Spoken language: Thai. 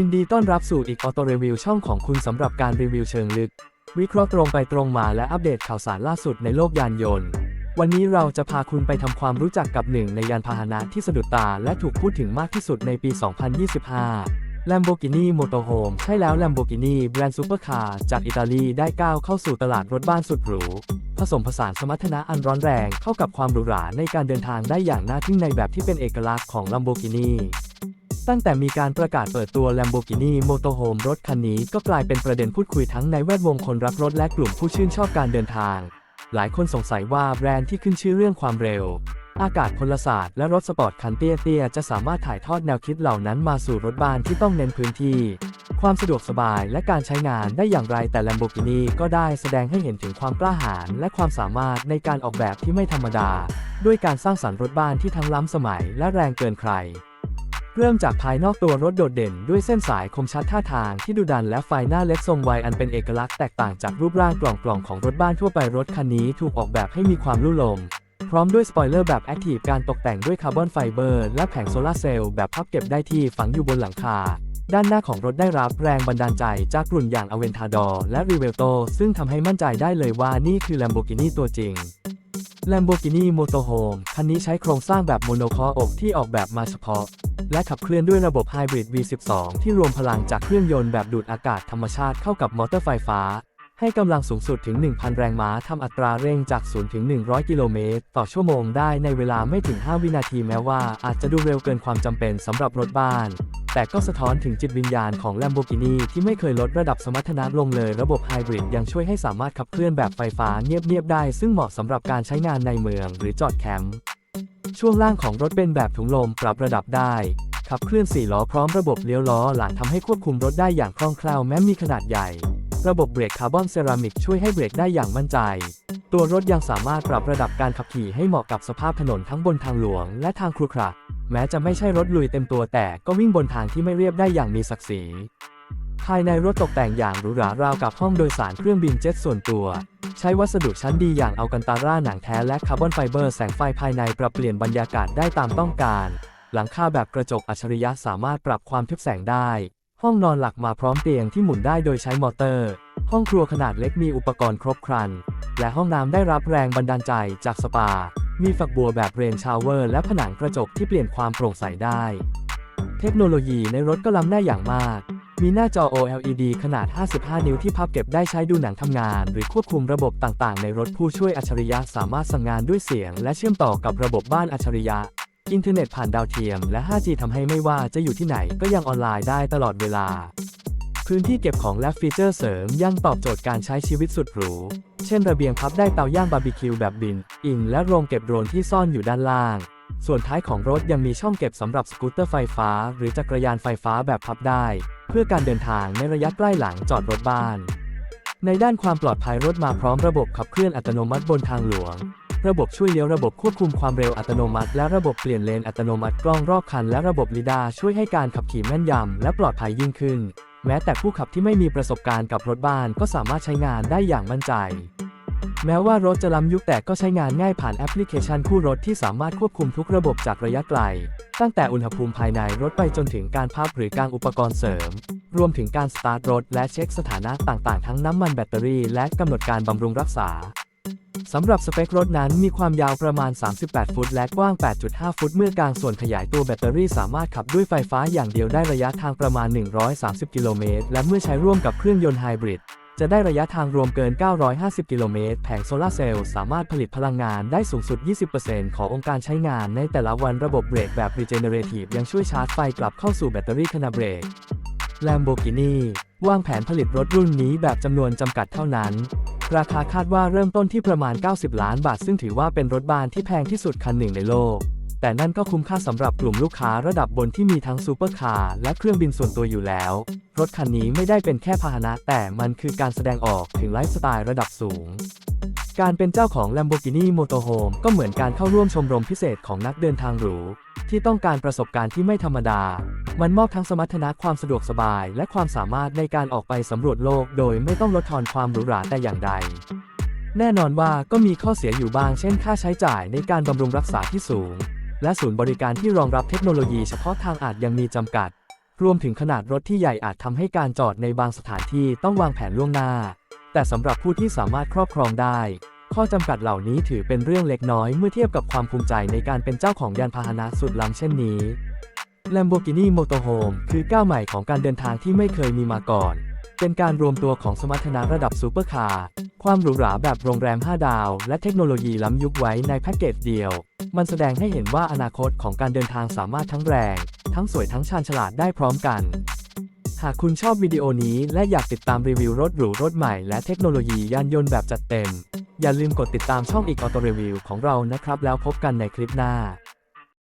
ยินดีต้อนรับสู่อีกออโตรีวิวช่องของคุณสำหรับการรีวิวเชิงลึก วิเคราะห์ตรงไปตรงมาและอัปเดตข่าวสารล่าสุดในโลกยานยนต์ วันนี้เราจะพาคุณไปทำความรู้จักกับหนึ่งในยานพาหนะที่สะดุดตาและถูกพูดถึงมากที่สุดในปี 2025 Lamborghini Motorhome ใช่แล้ว Lamborghini แบรนด์ซูเปอร์คาร์จากอิตาลีได้ก้าวเข้าสู่ตลาดรถบ้านสุดหรู ผสมผสานสมรรถนะอันร้อนแรงเข้ากับความหรูหราในการเดินทางได้อย่างน่าทึ่งในแบบที่เป็นเอกลักษณ์ของ Lamborghini ตั้งแต่มีการประกาศเปิดตัว Lamborghini Motorhome รถคันนี้ก็กลายเป็นประเด็นพูดคุยทั้งในแวดวงคนรักรถและกลุ่มผู้ชื่นชอบการเดินทาง หลายคนสงสัยว่าแบรนด์ที่ขึ้นชื่อเรื่องความเร็ว อากาศพลศาสตร์และรถสปอร์ตคันเตี้ยๆจะสามารถถ่ายทอดแนวคิดเหล่านั้นมาสู่รถบ้านที่ต้องเน้นพื้นที่ ความสะดวกสบายและการใช้งานได้อย่างไรแต่ Lamborghini ก็ได้แสดงให้เห็นถึงความกล้าหาญและความสามารถในการออกแบบที่ไม่ธรรมดา ด้วยการสร้างสรรค์รถบ้านที่ทั้งล้ำสมัยและแรงเกินใคร เริ่มจากภายนอกตัวรถโดดเด่นด้วยเส้นสายคมชัดท่าทางที่ดุดันและไฟหน้าเล็กทรงไวอันเป็นเอกลักษณ์แตกต่างจากรูปร่างกล่องๆของรถบ้านทั่วไปรถคันนี้ถูกออกแบบให้มีความลุ่ลมพร้อมด้วยสปอยเลอร์แบบแอคทีฟการตกแต่งด้วยคาร์บอนไฟเบอร์และแผงโซลาร์เซลล์แบบพับเก็บได้ที่ฝังอยู่บนหลังคา ด้านหน้าของรถได้รับแรงบันดาลใจจากกลุ่นอย่าง Aventador และ r i v e l t o ซึ่งทำให้มั่นใจได้เลยว่านี่คือ Lamborghini ตัวจริง Lamborghini Motorhome คันนี้ใช้โครงสร้างแบบโมโนคออกที่ออกแบบมาเฉพาะ และขับเคลื่อนด้วยระบบไฮบริด V12 ที่รวมพลังจากเครื่องยนต์แบบดูดอากาศธรรมชาติเข้ากับมอเตอร์ไฟฟ้า ให้กำลังสูงสุดถึง 1,000 แรงม้าทำอัตราเร่งจาก 0 ถึง 100 กิโลเมตร ต่อชั่วโมงได้ในเวลาไม่ถึง 5 วินาทีแม้ว่าอาจจะดูเร็วเกินความจำเป็นสำหรับรถบ้านแต่ก็สะท้อนถึงจิตวิญญาณของ Lamborghini ที่ไม่เคยลดระดับสมรรถนะลงเลย ระบบไฮบริดยังช่วยให้สามารถขับเคลื่อนแบบไฟฟ้าเงียบๆได้ ซึ่งเหมาะสำหรับการใช้งานในเมืองหรือจอดแคมป์ ช่วงล่างของรถเป็นแบบถุงลมปรับระดับได้ ขับเคลื่อน4ล้อพร้อมระบบเลี้ยวล้อหลังทำให้ควบคุมรถได้อย่างคล่องแคล่วแม้มีขนาดใหญ่ ระบบเบรกคาร์บอนเซรามิกช่วยให้เบรกได้อย่างมั่นใจ ตัวรถยังสามารถปรับระดับการขับขี่ให้เหมาะกับสภาพถนนทั้งบนทางหลวงและทางครุขระแม้จะไม่ใช่รถลุยเต็มตัวแต่ก็วิ่งบนทางที่ไม่เรียบได้อย่างมีศักดิ์ศรี ภายในรถตกแต่งอย่างหรูหราราวกับห้องโดยสารเครื่องบินเจ็ตส่วนตัว ใช้วัสดุชั้นดีอย่างอัลกันตาร่าหนังแท้และคาร์บอนไฟเบอร์แสงไฟภายในปรับเปลี่ยนบรรยากาศได้ตามต้องการ หลังคาแบบกระจกอัจฉริยะสามารถปรับความทึบแสงได้ ห้องนอนหลักมาพร้อมเตียงที่หมุนได้โดยใช้มอเตอร์ ห้องครัวขนาดเล็กมีอุปกรณ์ครบครัน และห้องน้ำได้รับแรงบันดาลใจจากสปา มีฝักบัวแบบเรนชาวเวอร์ และผนังกระจกที่เปลี่ยนความโปร่งใสได้ เทคโนโลยีในรถก็ล้ำหน้าอย่างมาก มีหน้าจอ OLED ขนาด 55 นิ้วที่พับเก็บได้ใช้ดูหนังทำงาน หรือควบคุมระบบต่างๆ ในรถผู้ช่วยอัจฉริยะ สามารถสั่งงานด้วยเสียง และเชื่อมต่อกับระบบบ้านอัจฉริยะ อินเทอร์เน็ตผ่านดาวเทียม และ 5G ทำให้ไม่ว่าจะอยู่ที่ไหนก็ยังออนไลน์ได้ตลอดเวลา พื้นที่เก็บของและฟีเจอร์เสริมยังตอบโจทย์การใช้ชีวิตสุดหรู เช่น ระเบียงพับได้เตาย่างบาร์บีคิวแบบบิน อินและโรงเก็บโดรนที่ซ่อนอยู่ด้านล่าง ส่วนท้ายของรถยังมีช่องเก็บสำหรับสกูตเตอร์ไฟฟ้า หรือจักรยานไฟฟ้าแบบพับได้ เพื่อการเดินทางในระยะใกล้หลังจอดรถบ้าน ในด้านความปลอดภัยรถมาพร้อมระบบขับเคลื่อนอัตโนมัติบนทางหลวง ระบบช่วยเลี้ยวระบบควบคุมความเร็วอัตโนมัติ และระบบเปลี่ยนเลนอัตโนมัติกล้องรอบคัน และระบบลีดาช่วยให้การขับขี่แม่นยำและปลอดภัยยิ่งขึ้น แม้แต่ผู้ขับที่ไม่มีประสบการณ์กับรถบ้านก็สามารถใช้งานได้อย่างมั่นใจ แม้ว่ารถจะล้ำยุคแต่ก็ใช้งานง่ายผ่านแอปพลิเคชันคู่รถที่สามารถควบคุมทุกระบบจากระยะไกล ตั้งแต่อุณหภูมิภายในรถไปจนถึงการพับหรือการอุปกรณ์เสริม รวมถึงการสตาร์ทรถและเช็คสถานะต่างๆ ทั้งน้ำมันแบตเตอรี่และกำหนดการบำรุงรักษาสำหรับสเปครถนั้นมีความยาวประมาณ 38 ฟุต และกว้าง 8.5 ฟุต เมื่อกลางส่วนขยายตัวแบตเตอรี่สามารถขับด้วยไฟฟ้าอย่างเดียวได้ระยะทางประมาณ 130 กิโลเมตร และเมื่อใช้ร่วมกับเครื่องยนต์ไฮบริด จะได้ระยะทางรวมเกิน 950 กิโลเมตร แผงโซลาร์เซลล์สามารถผลิตพลังงานได้สูงสุด 20%ขององค์การใช้งานในแต่ละวันระบบเบรกแบบ regenerative ยังช่วยชาร์จไฟกลับเข้าสู่แบตเตอรี่ขณะเบรก Lamborghini วางแผนผลิตรถรุ่นนี้แบบจำนวนจำกัดเท่านั้น ราคาคาดว่าเริ่มต้นที่ประมาณ 90 ล้านบาท ซึ่งถือว่าเป็นรถบ้านที่แพงที่สุดคันหนึ่งในโลก แต่นั่นก็คุ้มค่าสำหรับกลุ่มลูกค้าระดับบนที่มีทั้งซูเปอร์คาร์และเครื่องบินส่วนตัวอยู่แล้ว รถคันนี้ไม่ได้เป็นแค่พาหนะแต่มันคือการแสดงออกถึงไลฟ์สไตล์ระดับสูง การเป็นเจ้าของ Lamborghini Motorhome ก็เหมือนการเข้าร่วมชมรมพิเศษของนักเดินทางหรู ที่ต้องการประสบการณ์ที่ไม่ธรรมดา มันมอบทั้งสมรรถนะความสะดวกสบาย และความสามารถในการออกไปสำรวจโลก โดยไม่ต้องลดทอนความหรูหราแต่อย่างใดแน่นอนว่าก็มีข้อเสียอยู่บ้างเช่นค่าใช้จ่ายในการบำรุงรักษาที่สูง และศูนย์บริการที่รองรับเทคโนโลยีเฉพาะทางอาจยังมีจำกัด รวมถึงขนาดรถที่ใหญ่อาจทำให้การจอดในบางสถานที่ต้องวางแผนล่วงหน้า แต่สำหรับผู้ที่สามารถครอบครองได้ ข้อจำกัดเหล่านี้ถือเป็นเรื่องเล็กน้อยเมื่อเทียบกับความภูมิใจในการเป็นเจ้าของยานพาหนะสุดล้ำเช่นนี้ Lamborghini Motorhome คือก้าวใหม่ของการเดินทางที่ไม่เคยมีมาก่อน เป็นการรวมตัวของสมรรถนะระดับซูเปอร์คาร์ ความหรูหราแบบโรงแรม 5 ดาว และเทคโนโลยีล้ำยุคไว้ในแพ็กเกจเดียว มันแสดงให้เห็นว่าอนาคตของการเดินทางสามารถทั้งแรง ทั้งสวยทั้งชาญฉลาดได้พร้อมกัน หากคุณชอบวิดีโอนี้และอยากติดตามรีวิวรถหรูรถใหม่และเทคโนโลยียานยนต์แบบจัดเต็ม อย่าลืมกดติดตามช่องอีกออโตรีวิวของเรานะครับ แล้วพบกันในคลิปหน้า